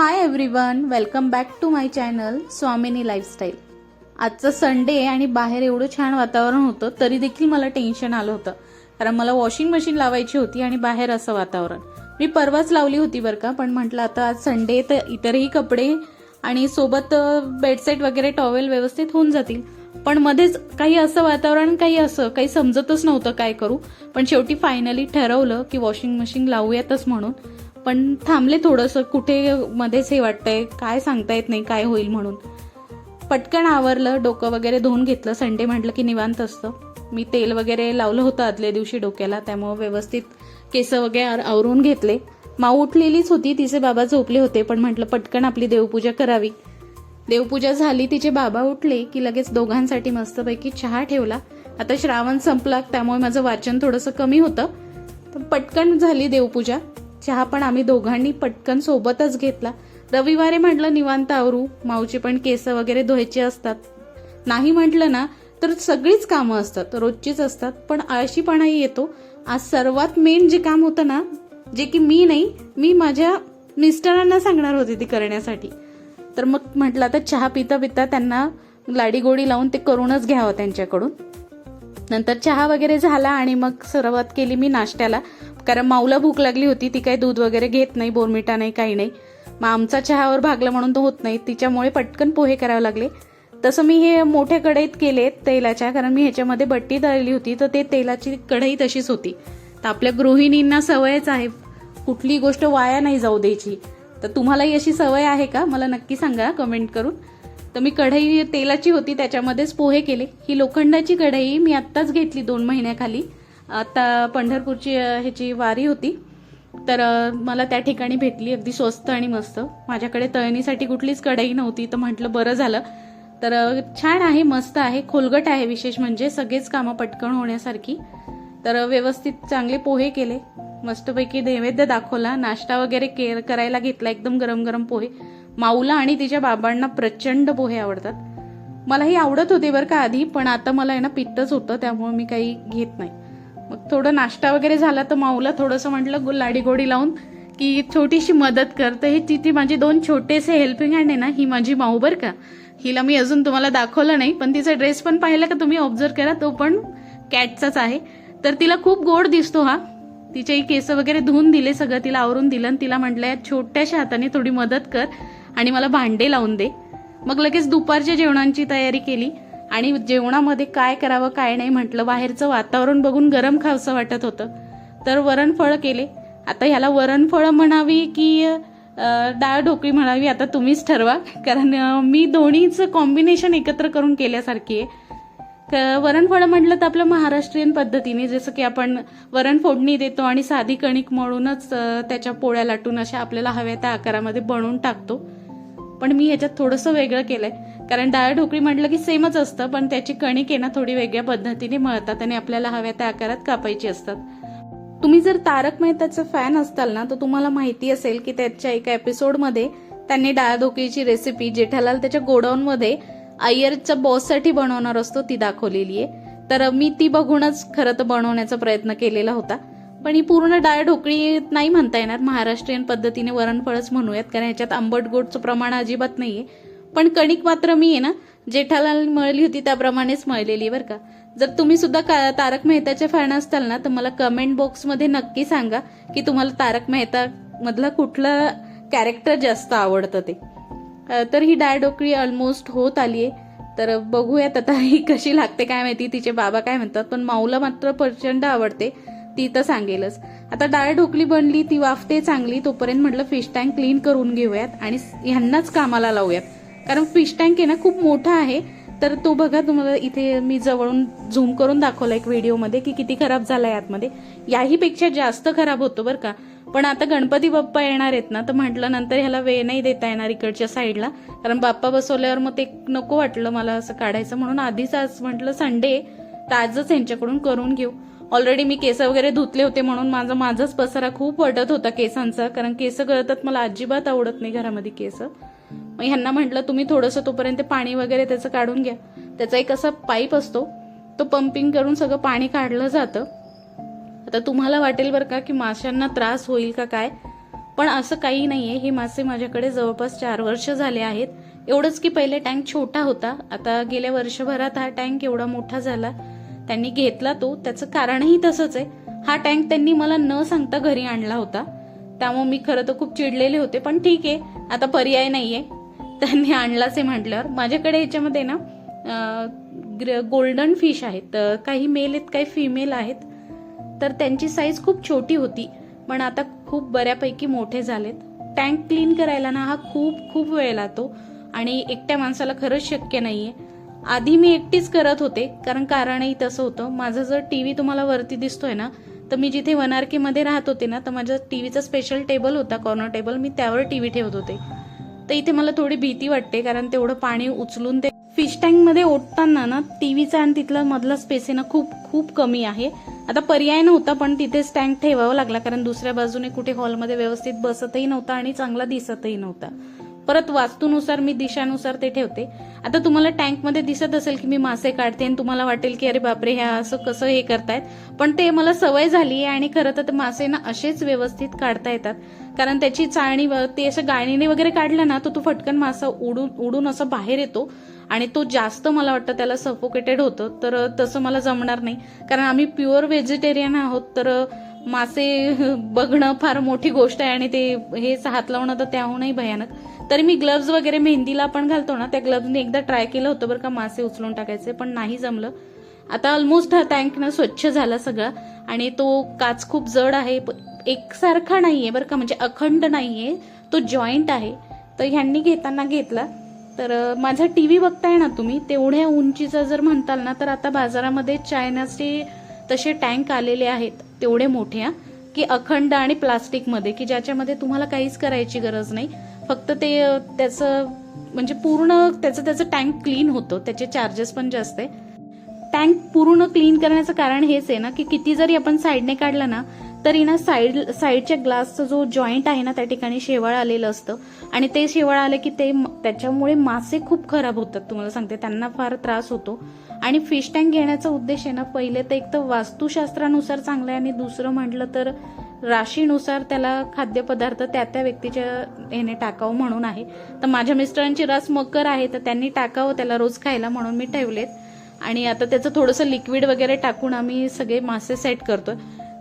Hi everyone welcome back to my channel Swamini lifestyle आजचं Sunday आहे आणि बाहेर एवढं छान वातावरण होतं तरी देखील मला टेन्शन आलं होतं. कारण मला वॉशिंग मशीन लावायची होती आणि बाहेर असं वातावरण. मी परवाच लावली होती बरं का पण म्हटलं आता आज संडे तर इतरही कपडे आणि सोबत बेडसेट वगैरे टॉवेल व्यवस्थित होऊन जातील. पण मध्येच काही असं वातावरण काही असं काही समजतच नव्हतं काय करू. पण शेवटी फायनली ठरवलं की वॉशिंग मशीन लावूयातच म्हणून. पण थांबले थोडंसं कुठे मध्येच हे वाटतंय काय सांगता येत नाही काय होईल म्हणून. पटकन आवरलं डोकं वगैरे धुवून घेतलं संडे म्हटलं की निवांत असतं. मी तेल वगैरे लावलं होतं आदल्या दिवशी डोक्याला त्यामुळं व्यवस्थित केस वगैरे आवरून घेतले. माऊ उठलेलीच होती तिचे बाबा झोपले होते पण म्हटलं पटकन आपली देवपूजा करावी. देवपूजा झाली तिचे बाबा उठले की लगेच दोघांसाठी मस्तपैकी चहा ठेवला. आता श्रावण संपला त्यामुळे माझं वाचन थोडंसं कमी होतं. तर पटकन झाली देवपूजा. चहा पण आम्ही दोघांनी पटकन सोबतच घेतला. रविवारी म्हटलं निवांत आवरू माऊची पण केस वगैरे धुवायची असतात. नाही म्हटलं ना तर सगळीच कामं असतात रोजचीच असतात पण आळशीपणाही येतो. आज सर्वात मेन जे काम होतं ना जे की मी नाही मी माझ्या मिस्टरांना सांगणार होते ती करण्यासाठी. तर मग म्हटलं आता चहा पिता पिता त्यांना लाडीगोडी लावून ते करूनच घ्यावं त्यांच्याकडून. नंतर चहा वगैरे झाला आणि मग सुरुवात केली मी नाश्त्याला. कारण माऊला भूक लागली होती ती काही दूध वगैरे घेत नाही बोरमिटा नाही काही नाही. मग आमचा चहावर भागला म्हणून तो होत नाही. तिच्यामुळे पटकन पोहे करावे लागले. तसं मी हे मोठ्या कढईत केले तेलाच्या कारण मी ह्याच्यामध्ये बट्टी दळली होती तर ते तेलाची कढई तशीच होती. तर आपल्या गृहिणींना सवयच आहे. कुठली गोष्ट वाया नाही जाऊ द्यायची. तर तुम्हालाही अशी सवय आहे का? मला नक्की सांगा कमेंट करून. तर मी कढई तेलाची होती त्याच्यामध्येच पोहे केले. ही लोखंडाची कढई मी आत्ताच घेतली दोन महिन्याखाली. आता पंढरपूरची ह्याची वारी होती. तर मला त्या ठिकाणी भेटली. अगदी स्वस्त आणि मस्त. माझ्याकडे तळणीसाठी कुठलीच कढई नव्हती. तर म्हटलं बरं झालं. तर छान आहे मस्त आहे खोलगट आहे विशेष म्हणजे. सगळेच कामं पटकन होण्यासारखी. तर व्यवस्थित चांगले पोहे केले. मस्तपैकी नैवेद्य दाखवला. नाश्ता वगैरे केअर करायला घेतला. एकदम गरम गरम पोहे. माऊला आणि तिच्या बाबांना प्रचंड पोहे आवडतात. मलाही आवडत होते बरं का आधी पण आता मला आहे ना पित्तच होतं. त्यामुळे मी काही घेत नाही. मग थोडं नाश्ता वगैरे झाला तर माऊला थोडंसं म्हटलं गो- लाडी गोडी लावून की छोटीशी मदत कर. तर हे तिथे माझे दोन छोटेसे हेल्पिंग हँड आहे ना ही माझी माऊ बरं का. हिला मी अजून तुम्हाला दाखवलं नाही पण तिचा ड्रेस पण पाहिला का तुम्ही ऑब्झर्व करा तो पण कॅटचाच आहे. तर तिला खूप गोड दिसतो हा. तिचेही केस वगैरे धुवून दिले सगळं तिला आवरून दिलं आणि तिला म्हटलं या छोट्याशा हाताने थोडी मदत कर आणि मला भांडे लावून दे. मग लगेच दुपारच्या जेवणांची तयारी केली. आणि जेवणामध्ये काय करावं काय नाही म्हटलं बाहेरचं वातावरण बघून गरम खावसं वाटत होतं. तर वरणफळं केले. आता ह्याला वरणफळं म्हणावी की डाळ ढोकळी म्हणावी आता तुम्हीच ठरवा. कारण मी दोन्हीचं कॉम्बिनेशन एकत्र करून केल्यासारखी आहे. वरणफळं म्हटलं तर आपलं महाराष्ट्रीयन पद्धतीने जसं की आपण वरण फोडणी देतो आणि साधी कणिक मळूनच त्याच्या पोळ्या लाटून अशा आपल्याला हव्या त्या आकारामध्ये बनवून टाकतो. पण मी ह्याच्यात थोडंसं वेगळं केलं आहे कारण डाळ ढोकळी म्हटलं की सेमच असतं पण त्याची कणिक आहे ना थोडी वेगळ्या पद्धतीने मळतात आणि आपल्याला हव्या त्या आकारात कापायची असतात. तुम्ही जर तारक मेहताचं फॅन असताल ना तर तुम्हाला माहिती असेल की त्याच्या एका एपिसोडमध्ये त्यांनी डाळ ढोकळीची रेसिपी जेठालाल त्याच्या गोडाऊनमध्ये अय्यरच्या बॉससाठी बनवणार असतो ती दाखवलेली आहे. तर मी ती बघूनच खरं तर बनवण्याचा प्रयत्न केलेला होता. पण ही पूर्ण डाळ ढोकळी नाही म्हणता येणार महाराष्ट्रीयन पद्धतीने वरणफळच म्हणूयात कारण ह्याच्यात आंबट गोडचं प्रमाण अजिबात नाहीये. पण कणिक मात्र मी आहे ना जेठालाल मळली होती त्याप्रमाणेच मळलेली आहे बरं का. जर तुम्ही सुद्धा का- तारक मेहताचे फॅन असताल ना तर मला कमेंट बॉक्समध्ये नक्की सांगा की तुम्हाला तारक मेहता मधलं कुठलं कॅरेक्टर जास्त आवडतं ते. तर ही डाळ ढोकळी ऑलमोस्ट होत आली आहे तर बघूयात आता ही कशी लागते काय माहिती तिचे बाबा काय म्हणतात पण माऊला मात्र प्रचंड आवडते ती तर सांगेलच. आता डाळ ढोकळी बनली ती वाफते चांगली तोपर्यंत म्हटलं फिश टँक क्लीन करून घेऊयात आणि ह्यांनाच कामाला लावूयात. कारण फिश टँक आहे ना खूप मोठा आहे. तर तो बघा तुम्हाला इथे मी जवळून झूम करून दाखवला एक व्हिडिओमध्ये की किती खराब झालाय आतमध्ये. याहीपेक्षा जास्त खराब होतो बरं का. पण आता गणपती बाप्पा येणार आहेत ना तर म्हटलं नंतर ह्याला वेळ नाही देता येणार इकडच्या साईडला कारण बाप्पा बसवल्यावर मग ते नको वाटलं मला असं काढायचं. म्हणून आधीच आज म्हटलं संडे तर आजच यांच्याकडून करून घेऊ. ऑलरेडी मी केस वगैरे धुतले होते म्हणून माझा माझाच पसारा खूप वाटत होता केसांचा. कारण केस गळतात मला अजिबात आवडत नाही घरामध्ये केस. मग ह्यांना म्हटलं तुम्ही थोडंसं तोपर्यंत पाणी वगैरे त्याचं काढून घ्या. त्याचा एक असा पाईप असतो तो पंपिंग करून सगळं पाणी काढलं जातं. आता तुम्हाला वाटेल बरं का की माशांना त्रास होईल का काय पण असं काही नाहीये. हे मासे माझ्याकडे जवळपास चार वर्ष झाले आहेत. एवढंच की पहिले टँक छोटा होता. आता गेल्या वर्षभरात हा टँक एवढा मोठा झाला. त्यांनी घेतला तो. त्याचं कारणही तसंच आहे. हा टँक त्यांनी मला न सांगता घरी आणला होता. त्यामुळे मी खरं तर खूप चिडलेले होते पण ठीक आहे. आता पर्याय नाहीये. त्यांनी आणलाच आहे म्हटल्यावर. माझ्याकडे याच्यामध्ये ना गोल्डन फिश आहेत. काही मेल आहेत काही फिमेल आहेत. तर त्यांची साईज खूप छोटी होती पण आता खूप बऱ्यापैकी मोठे झालेत. टँक क्लीन करायला ना हा खूप खूप वेळ लागतो आणि एकट्या माणसाला खरंच शक्य नाही आहे आधी मी एकटीच करत होते कारण कारणही तसं होतं. माझं जर टी व्ही तुम्हाला वरती दिसतोय ना तर मी जिथे वन राहत होते ना तर माझ्या टी व्हीचा स्पेशल टेबल होता कॉर्नर टेबल मी त्यावर टी व्ही ठेवत होते. तर इथे मला थोडी भीती वाटते कारण तेवढं पाणी उचलून ते फिश टँकमध्ये ओतताना ना टीव्हीचा आणि तिथला मधला स्पेस आहे ना खूप खूप कमी आहे. आता पर्याय नव्हता पण तिथेच टँक ठेवावा लागला कारण दुसऱ्या बाजूने कुठे हॉलमध्ये व्यवस्थित बसतही नव्हता आणि चांगला दिसतही नव्हता. परत वास्तूनुसार मी दिशानुसार ते ठेवते. आता तुम्हाला टँकमध्ये दिसत असेल की मी मासे काढते आणि तुम्हाला वाटेल की अरे बापरे ह्या असं कसं हे करतायत. पण ते मला सवय झाली आहे आणि खरं तर मासे ना असेच व्यवस्थित काढता येतात. कारण त्याची चाळणी व- ते असं गाळणीने वगैरे काढलं ना तर तो फटकन मासा उडून उडून असं बाहेर येतो. आणि तो जास्त मला वाटतं त्याला सफोकेटेड होतं. तर तसं मला जमणार नाही. कारण आम्ही प्युअर व्हेजिटेरियन आहोत तर मासे बघणं फार मोठी गोष्ट आहे आणि ते हे हात लावणं तर त्याहूनही भयानक. तरी मी ग्लव्ज वगैरे मेहंदीला आपण घालतो ना त्या ग्लव्जने एकदा ट्राय केलं होतं बरं का मासे उचलून टाकायचे पण नाही जमलं. आता ऑलमोस्ट हा टँक ना स्वच्छ झाला सगळा आणि तो काच खूप जड आहे प- एकसारखा आहे बरं का म्हणजे अखंड नाही आहे तो जॉईंट आहे. तर ह्यांनी घेताना घेतला. तर माझा टी व्ही बघताय ना तुम्ही तेवढ्या उंचीचा जर म्हणताल ना तर आता बाजारामध्ये चायनाचे तसे टँक आलेले आहेत. तेवढे मोठे हा, की अखंड आणि प्लास्टिकमध्ये की ज्याच्यामध्ये तुम्हाला काहीच करायची गरज नाही. फक्त ते त्याचं म्हणजे पूर्ण त्याचं त्याचं टँक क्लीन होतं त्याचे चार्जेस पण जास्त आहे. टँक पूर्ण क्लीन करण्याचं कारण हेच आहे ना की किती जरी आपण साईडने काढला ना तरी ना साईड साईडच्या ग्लासचा जो जॉईंट आहे ना त्या ठिकाणी शेवाळ आलेलं असतं. आणि ते शेवाळ आलं की ते त्याच्यामुळे मासे खूप खराब होतात तुम्हाला सांगते. त्यांना फार त्रास होतो. आणि फिश टँक घेण्याचा उद्देश आहे ना पहिले तर एक तर वास्तुशास्त्रानुसार चांगलं आहे आणि दुसरं म्हटलं तर राशीनुसार त्याला खाद्यपदार्थ त्या त्या व्यक्तीच्या ह्याने टाकावं म्हणून आहे. तर माझ्या मिस्टरांची रास मकर आहे तर त्यांनी टाकावं त्याला रोज खायला म्हणून मी ठेवलेत. आणि आता त्याचं थोडंसं लिक्विड वगैरे टाकून आम्ही सगळे मासे सेट करतोय.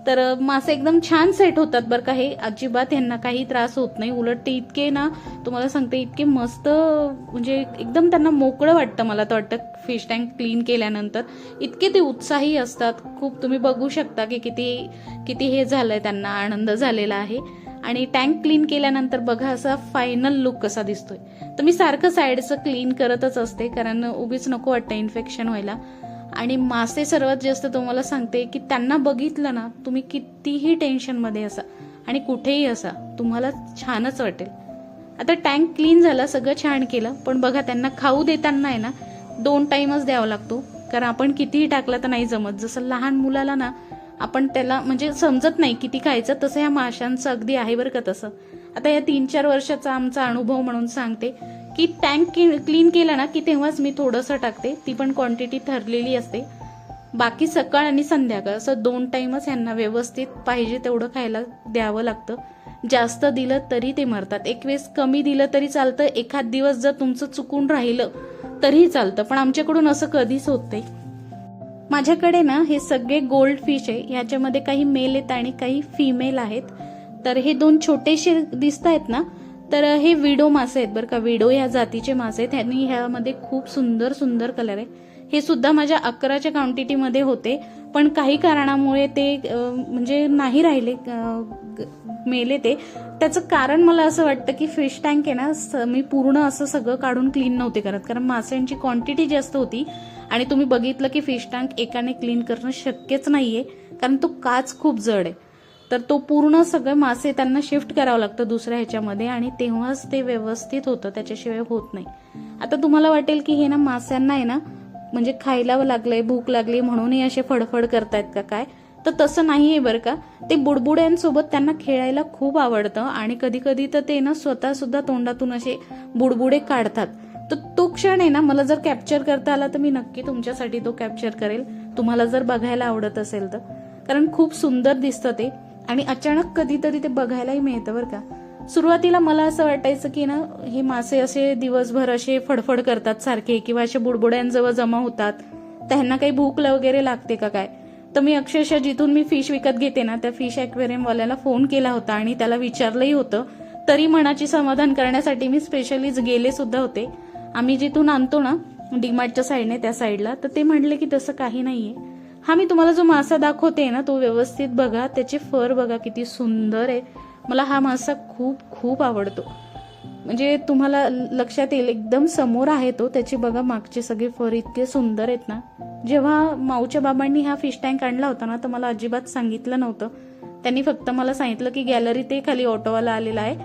तर मासे एकदम छान सेट होतात बरं का. हे अजिबात यांना काही त्रास होत नाही. उलट ते इतके ना तुम्हाला सांगते इतके मस्त म्हणजे एकदम त्यांना मोकळं वाटतं मला तर वाटतं फिश टँक क्लीन केल्यानंतर. इतके ते उत्साही असतात. खूप तुम्ही बघू शकता की किती किती हे झालंय त्यांना आनंद झालेला आहे. आणि टँक क्लीन केल्यानंतर बघा असा फायनल लुक कसा दिसतोय. तर मी सारखं साईडचं क्लीन करतच असते कारण उगीच नको वाटतं इन्फेक्शन व्हायला. आणि मासे सर्वात जास्त तुम्हाला सांगते की त्यांना बघितलं ना तुम्ही कितीही टेन्शनमध्ये असा आणि कुठेही असा तुम्हाला छानच वाटेल. आता टँक क्लीन झाला सगळं छान केलं पण बघा त्यांना खाऊ देताना आहे ना दोन टाइमच द्यावा लागतो. कारण आपण कितीही टाकला तर नाही जमत. जसं लहान मुलाला ना आपण त्याला म्हणजे समजत नाही किती खायचं तसं या माशांचं अगदी आहे बरं का तसं. आता या तीन चार वर्षाचा आमचा अनुभव म्हणून सांगते. की टँक क्लीन केला ना की तेव्हाच मी थोडंसं टाकते. ती पण क्वांटिटी ठरलेली असते. बाकी सकाळ आणि संध्याकाळ असं दोन टाइमच यांना व्यवस्थित पाहिजे तेवढं खायला द्यावं लागतं. जास्त दिलं तरी ते मरतात. एक वेळेस कमी दिलं तरी चालतं. एखाद दिवस जर तुमचं चुकून राहिलं तरीही चालतं. पण आमच्याकडून असं कधीच होत नाही. माझ्याकडे ना हे सगळे गोल्ड फिश आहे. ह्याच्यामध्ये काही मेल आहेत आणि काही फिमेल आहेत. तर हे दोन छोटेसे दिसत आहेत ना तर हे विडो मासे आहेत बरं का. विडो या जातीचे मासे आहेत. त्यांनी ह्यामध्ये खूप सुंदर सुंदर कलर आहे. हे सुद्धा माझ्या अकराच्या क्वांटिटीमध्ये होते. पण काही कारणामुळे ते म्हणजे नाही राहिले मेले ते. त्याचं कारण मला असं वाटतं की फिश टँक आहे ना स- मी पूर्ण असं सगळं काढून क्लीन नव्हते करत. कारण माशांची क्वांटिटी जास्त होती. आणि तुम्ही बघितलं की फिश टँक एकाने क्लीन करणं शक्यच नाहीये. कारण तो काच खूप जड आहे. तर तो पूर्ण सगळं मासे त्यांना शिफ्ट करावं लागतं दुसऱ्या ह्याच्यामध्ये आणि तेव्हाच ते व्यवस्थित होतं त्याच्याशिवाय होत नाही. आता तुम्हाला वाटेल की हे ना मास्यांना आहे ना म्हणजे खायला लागलंय भूक लागली म्हणूनही असे फडफड करतायत का काय? तर तसं नाही आहे बरं का. ते बुडबुड्यांसोबत त्यांना खेळायला खूप आवडतं आणि कधी कधी तर ते ना स्वतः सुद्धा तोंडातून असे बुडबुडे काढतात. तर तो क्षण आहे ना मला जर कॅप्चर करता आला तर मी नक्की तुमच्यासाठी तो कॅप्चर करेल. तुम्हाला जर बघायला आवडत असेल तर. कारण खूप सुंदर दिसतं ते. आणि अचानक कधीतरी ते बघायलाही मिळतं बरं का. सुरुवातीला मला असं वाटायचं की ना हे मासे असे दिवसभर असे फडफड करतात सारखे किंवा असे बुडबुड्यांजवळ जमा होतात. त्यांना काही भूक वगैरे लागते का काय? तर मी अक्षरशः जिथून मी फिश विकत घेते ना त्या फिश ॲक्वेरियमवाल्याला फोन केला होता आणि त्याला विचारलंही होतं. तरी मनाची समाधान करण्यासाठी मी स्पेशलीच गेले सुद्धा होते. आम्ही जिथून आणतो ना डीमार्टच्या साईडने त्या साईडला तर ते म्हणले की तसं काही नाहीये. हा मी तुम्हाला जो मासा दाखवते ना तो व्यवस्थित बघा. त्याचे फर बघा किती सुंदर आहे. मला हा मासा खूप खूप आवडतो. म्हणजे तुम्हाला लक्षात येईल एकदम समोर आहे तो. त्याचे बघा मागचे सगळे फर इतके सुंदर आहेत ना. जेव्हा माऊच्या बाबांनी हा फिश टँक आणला होता ना तर मला अजिबात सांगितलं नव्हतं. त्यांनी फक्त मला सांगितलं की गॅलरी ते खाली ऑटोवाला आलेला आहे.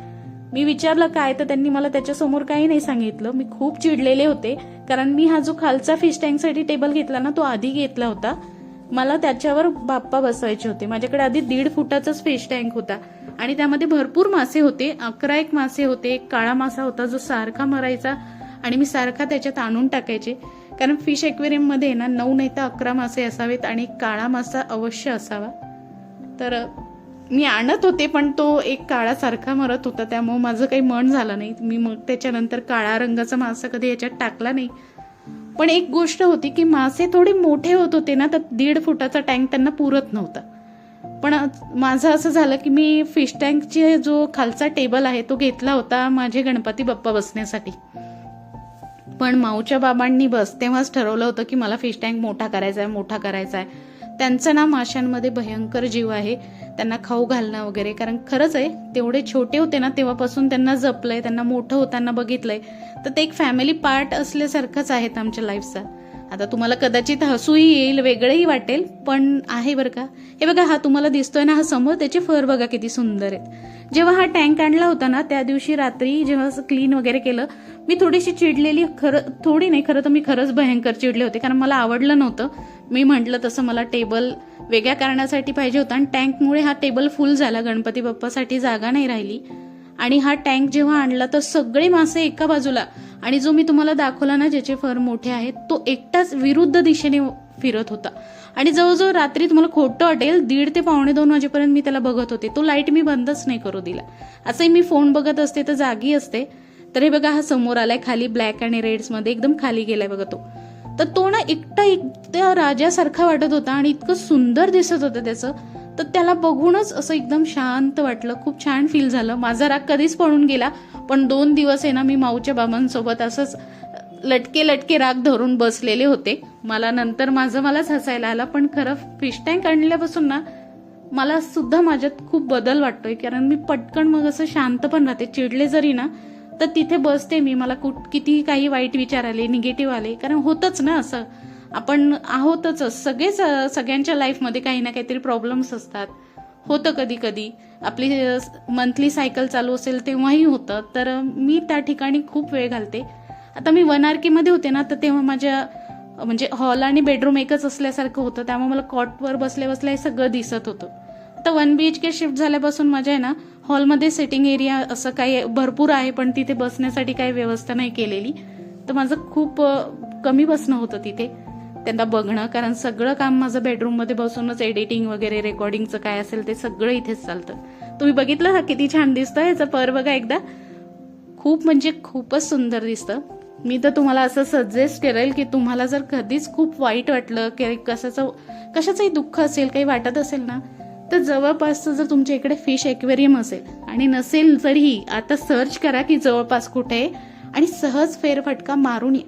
मी विचारलं काय तर त्यांनी मला त्याच्यासमोर काही नाही सांगितलं. मी खूप चिडलेले होते कारण मी हा जो खालचा फिश टँकसाठी टेबल घेतला ना तो आधी घेतला होता. मला त्याच्यावर बाप्पा बसवायचे होते. माझ्याकडे आधी दीड फुटाचाच फिश टँक होता. आणि त्यामध्ये भरपूर मासे होते. अकरा एक मासे होते. एक काळा मासा होता जो सारखा मरायचा आणि मी सारखा त्याच्यात आणून टाकायचे. कारण फिश एक्वेरियममध्ये ना नऊ नाही तर अकरा मासे असावेत आणि काळा मासा अवश्य असावा. तर मी आणत होते पण तो एक काळा सारखा मरत होता. त्यामुळे माझं काही मन झालं नाही. मी मग त्याच्यानंतर काळा रंगाचा मासा कधी याच्यात टाकला नाही. पण एक गोष्ट होती की मासे थोडे मोठे होत होते ना तर दीड फुटाचा टँक त्यांना पुरत नव्हता. पण माझं असं झालं की मी फिश टँकचे जो खालचा टेबल आहे तो घेतला होता माझे गणपती बाप्पा बसण्यासाठी. पण माऊच्या बाबांनी बस तेव्हाच ठरवलं होतं की मला फिश टँक मोठा करायचा आहे मोठा करायचा आहे त्यांचं ना माशांमध्ये भयंकर जीव आहे. त्यांना खाऊ घालणं वगैरे कारण खरंच आहे तेवढे छोटे होते ना तेव्हापासून त्यांना जपलंय त्यांना मोठं होताना बघितलंय. तर ते एक फॅमिली पार्ट असल्यासारखंच आहेत आमच्या लाईफचा आता तुम्हाला कदाचित हसूही येईल वेगळंही वाटेल पण आहे बरं का. हे बघा हा तुम्हाला दिसतोय ना हा समोर त्याचे फर बघा किती सुंदर आहेत. जेव्हा हा टँक आणला होता ना त्या दिवशी रात्री जेव्हा क्लीन वगैरे केलं मी थोडीशी चिडलेली खरं थोडी नाही खरं तर मी खरंच भयंकर चिडले होते कारण मला आवडलं नव्हतं. मी म्हटलं तसं मला टेबल वेगळ्या कारणासाठी पाहिजे होता. आणि टँकमुळे हा टेबल फुल झाला. गणपती बाप्पासाठी जागा नाही राहिली. आणि हा टँक जेव्हा आणला तर सगळे मासे एका बाजूला. आणि जो मी तुम्हाला दाखवला ना ज्याचे फर मोठे आहेत तो एकटाच विरुद्ध दिशेने फिरत होता. आणि जवळजवळ रात्री तुम्हाला खोटं वाटेल दीड ते पावणे दोन वाजेपर्यंत मी त्याला बघत होते. तो लाइट मी बंदच नाही करू दिला. असंही मी फोन बघत असते तर जागी असते. तर हे बघा हा समोर आलाय खाली ब्लॅक आणि रेड्समध्ये एकदम खाली गेलाय बघा तो. तर तो ना एकटा एकट्या राजासारखा वाटत होता आणि इतकं सुंदर दिसत होतं त्याचं. तर त्याला बघूनच असं एकदम शांत वाटलं. खूप छान फील झालं. माझा राग कधीच पळून गेला. पण दोन दिवस आहे ना मी माऊच्या बाबांसोबत असंच लटके लटके राग धरून बसलेले होते. मला नंतर माझं मलाच हसायला आलं. पण खरं फिश टँक आणल्यापासून ना मला सुद्धा माझ्यात खूप बदल वाटतोय. कारण मी पटकन मग असं शांत पण राहते. चिडले जरी ना तर तिथे बसते मी. मला कुठ कितीही काही वाईट विचार आले निगेटिव्ह आले. कारण होतच ना असं. आपण आहोतच. सगळेच सगळ्यांच्या लाईफमध्ये काही ना काहीतरी प्रॉब्लेम्स असतात. होतं कधी कधी. आपली मंथली सायकल चालू असेल तेव्हाही होतं. तर मी त्या ठिकाणी खूप वेळ घालते. आता मी वन आर होते ना तर तेव्हा माझ्या म्हणजे हॉल आणि बेडरूम एकच असल्यासारखं होतं. त्यामुळे मला कॉटवर बसल्या बसल्या हे सगळं दिसत होतं. आता one B H K shift झाल्यापासून माझ्या आहे ना. हॉलमध्ये सिटिंग एरिया असं काही भरपूर आहे पण तिथे बसण्यासाठी काही व्यवस्था नाही केलेली. तर माझं खूप कमी बसणं होतं तिथे. त्यांना बघणं कारण सगळं काम माझं बेडरूममध्ये बसूनच एडिटिंग वगैरे रेकॉर्डिंगचं काय असेल ते सगळं इथेच चालतं. तुम्ही बघितलं हा किती छान दिसतं याचं पर बघा एकदा. खूप म्हणजे खूपच सुंदर दिसतं. मी तर तुम्हाला असं सजेस्ट करेल की तुम्हाला जर कधीच खूप वाईट वाटलं की कशाचं कशाचंही दुःख असेल काही वाटत असेल ना तर जवळपासचं जर तुमच्या इकडे फिश एक्वेरियम असेल आणि नसेल तरीही आता सर्च करा की जवळपास कुठे आणि सहज फेरफटका मारून या.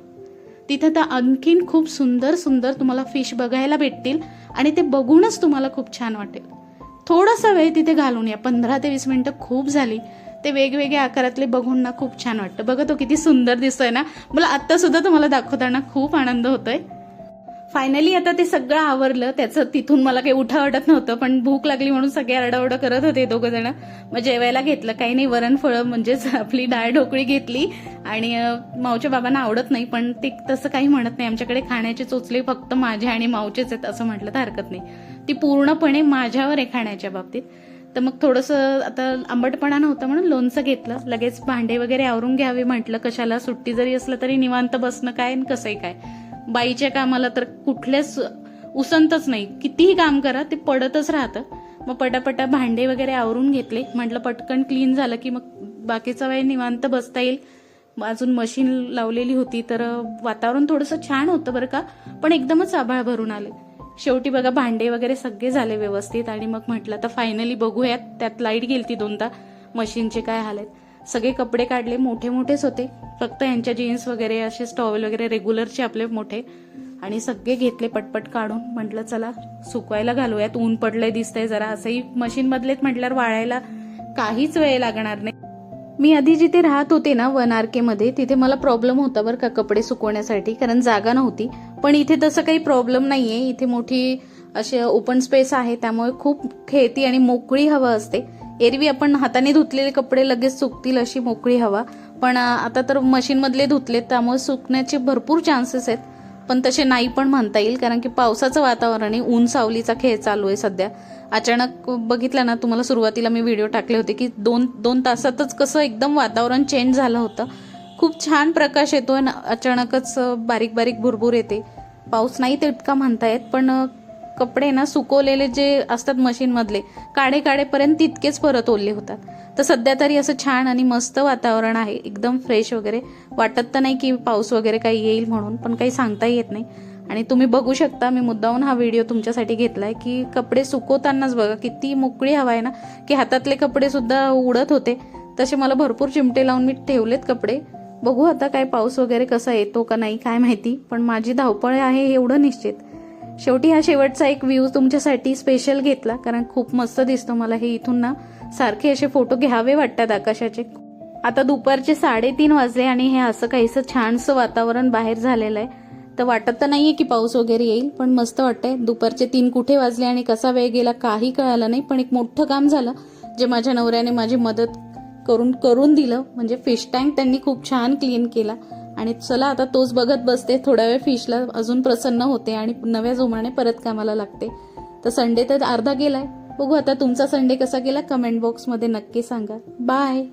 तिथे तर आणखीन खूप सुंदर सुंदर तुम्हाला फिश बघायला भेटतील आणि ते बघूनच तुम्हाला खूप छान वाटेल. थोडासा वेळ तिथे घालून या. पंधरा ते वीस मिनटं खूप झाली. ते वेगवेगळ्या आकारातले बघून ना खूप छान वाटतं. बघा तो किती सुंदर दिसतोय ना. मला आत्तासुद्धा तुम्हाला दाखवताना खूप आनंद होतोय. फायनली आता ते सगळं आवरलं. त्याचं तिथून मला काही उठा वाटत नव्हतं पण भूक लागली म्हणून सगळे आरडाओरडा करत होते दोघं जण. मग जेवायला घेतलं. काही नाही वरण फळं म्हणजेच आपली डाळ ढोकळी घेतली. आणि माऊच्या बाबांना आवडत नाही पण ते तसं काही म्हणत नाही. आमच्याकडे खाण्याचे चोचले फक्त माझ्या आणि माऊचेच आहेत असं म्हटलं तर हरकत नाही. ती पूर्णपणे माझ्यावर आहे खाण्याच्या बाबतीत. तर मग थोडंसं आता आंबटपणा नव्हतं म्हणून लोणचं घेतलं. लगेच भांडे वगैरे आवरून घ्यावे म्हटलं. कशाला सुट्टी जरी असलं तरी निवांत बसणं काय आणि कसंही काय. बाईच्या कामाला तर कुठल्याच उसंतच नाही. कितीही काम करा ते पडतच राहतं. मग पटापटा भांडे वगैरे आवरून घेतले. म्हटलं पटकन क्लीन झालं की मग बाकीचा वेळ निवांत बसता येईल. अजून मशीन लावलेली होती तर वातावरण थोडंसं छान होतं बरं का. पण एकदमच आभाळ भरून आले. शेवटी बघा भांडे वगैरे सगळे झाले व्यवस्थित आणि मग म्हटलं तर फायनली बघूयात त्यात लाइट गेलती दोनदा. मशीनचे काय हाल आहेत? सगळे कपडे काढले मोठे मोठेच होते. फक्त यांच्या जीन्स वगैरे असे स्टॉवेल वगैरे रेग्युलरचे आपले मोठे. आणि सगळे घेतले पटपट काढून. म्हटलं चला सुकवायला घालूयात. ऊन पडलंय दिसतंय जरा. असंही मशीन मधलेत म्हटल्यावर वाळायला काहीच वेळ लागणार नाही. मी आधी जिथे राहत होते ना वन आर के मध्ये तिथे मला प्रॉब्लेम होता बरं का कपडे सुकवण्यासाठी. कारण जागा नव्हती. पण इथे तसं काही प्रॉब्लेम नाहीये. इथे मोठी असे ओपन स्पेस आहे. त्यामुळे खूप खेळती आणि मोकळी हवा असते. एरवी आपण हाताने धुतलेले कपडे लगेच सुकतील अशी मोकळी हवा. पण आता तर मशीनमधले धुतले त्यामुळे सुकण्याचे भरपूर चान्सेस आहेत. पण तसे नाही पण म्हणता येईल कारण की पावसाचं वातावरण आहे ऊन सावलीचा खेळ चालू आहे सध्या. अचानक बघितलं ना तुम्हाला सुरुवातीला मी व्हिडिओ टाकले होते की दोन दोन तासातच कसं एकदम वातावरण चेंज झालं होतं. खूप छान प्रकाश येतो आणि अचानकच बारीक बारीक भुरभूर येते. पाऊस नाही तितका म्हणता येत पण कपडे ना सुकवलेले जे असतात मशीनमधले काळे काडेपर्यंत तितकेच परत ओले होतात. तर सध्या तरी असं छान आणि मस्त वातावरण आहे. एकदम फ्रेश वगैरे. वाटत तर नाही की पाऊस वगैरे काही येईल म्हणून पण काही सांगता येत नाही. आणि तुम्ही बघू शकता मी मुद्दाहून हा व्हिडिओ तुमच्यासाठी घेतलाय की कपडे सुकवतानाच बघा किती मोकळी हवा आहे ना की हातातले कपडे सुद्धा उडत होते. तसे मला भरपूर चिमटे लावून मी ठेवलेत कपडे. बघू आता काय पाऊस वगैरे कसा येतो का नाही काय माहिती. पण माझी धावपळ आहे हे एवढं निश्चित. शेवटी हा शेवटचा एक व्ह्यू तुमच्यासाठी स्पेशल घेतला. कारण खूप मस्त दिसतो मला हे इथून ना. सारखे असे फोटो घ्यावे वाटतात आकाशाचे. आता दुपारचे साडेतीन वाजले आणि हे असं काहीसं छानसं वातावरण बाहेर झालेलं आहे. तर वाटत तर नाहीये की पाऊस वगैरे येईल पण मस्त वाटतंय. दुपारचे तीन कुठे वाजले आणि कसा वेळ गेला काही कळालं नाही. पण एक मोठं काम झालं जे माझ्या नवऱ्याने माझी मदत करून करून दिलं. म्हणजे फिश टँक त्यांनी खूप छान क्लीन केला. आणि चला आता तोच बघत बसते. थोड्या वेळ फिशला अजून प्रसन्न होते आणि नव्या जोमाने परत कामाला लागते. तर संडे तर अर्धा गेलाय. बघू आता तुमचा संडे कसा गेला? कमेंट बॉक्समध्ये नक्की सांगा. बाय.